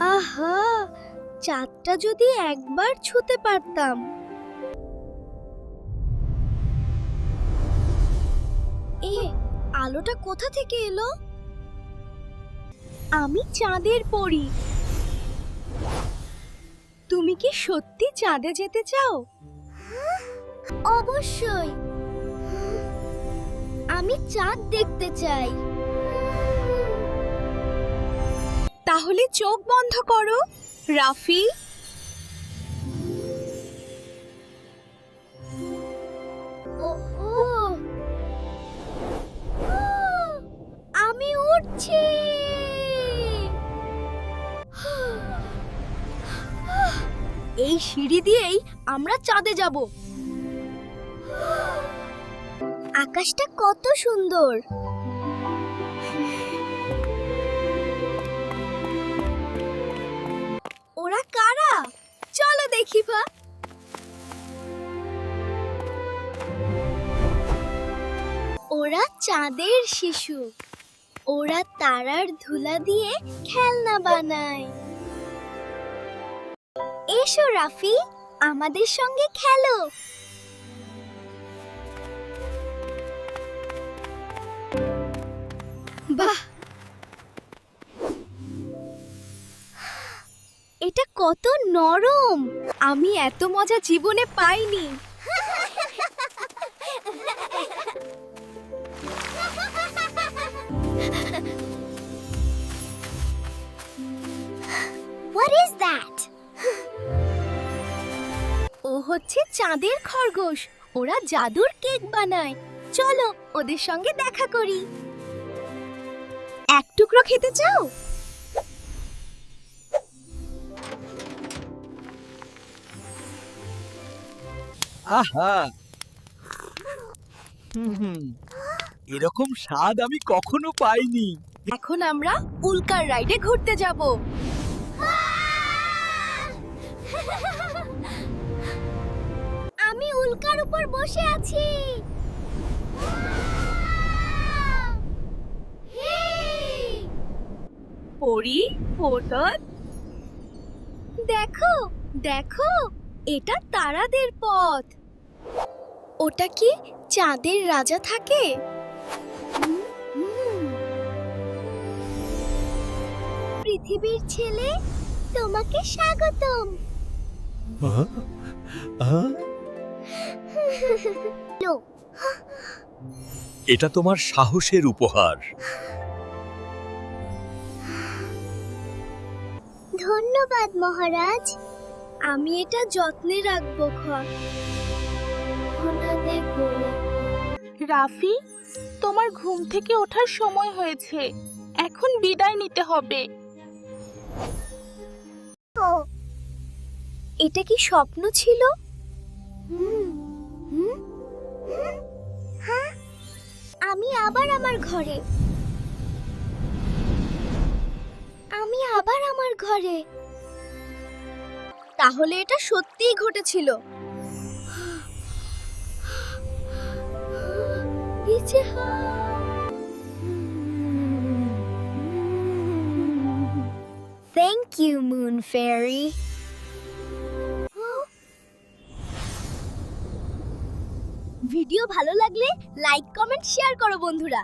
আহা, চাঁদটা যদি একবার ছুতে পারতাম। এ, আলোটা কোথা থেকে এলো? আমি চাঁদের পড়ি তুমি কি সত্যি চাঁদে যেতে চাও? অবশ্যই। আমি চাঁদ দেখতে চাই। তাহলে চোখ বন্ধ করো রাফি। আমি উঠছি। এই সিঁড়ি দিয়েই আমরা চাঁদে যাব। আকাশটা কত সুন্দর। ওরা চাঁদের শিশু। ওরা তারার ধুলা দিয়ে খেলনা বানায়। এসো রাফি, আমাদের সঙ্গে খেলো। বাহ! এটা কত নরম! আমি এত মজা জীবনে পাইনি। What is that? ও হচ্ছে চাঁদের খরগোশ। ওরা জাদুর কেক বানায়। চলো ওদের সঙ্গে দেখা করি। এক টুকরো খেতে চাও? আহা! হুম হুম। এরকম স্বাদ আমি কখনো পাইনি। এখন আমরা উল্কার রাইডে ঘুরতে যাব। আমি উল্কার উপর বসে আছি। পরি ফোটন। দেখো দেখো এটা তারাদের পথ। ওটা কি চাঁদের রাজা থাকে? পৃথিবীর ছেলে তোমাকে স্বাগতম। এটা তোমার সাহসের উপহার। ধন্যবাদ মহারাজ। আমি এটা যত্নে রাখব ঘর রাফি তোমার ঘুম থেকে ওঠার সময় হয়েছে। এখন বিদায় নিতে হবে। এটা কি স্বপ্ন ছিল? হ্যাঁ, আমি আবার আমার ঘরে। আমি আবার আমার ঘরে। তাহলে এটা সত্যিই ঘটেছিল। Thank you moon fairy video ভালো লাগলে লাইক কমেন্ট শেয়ার করো বন্ধুরা।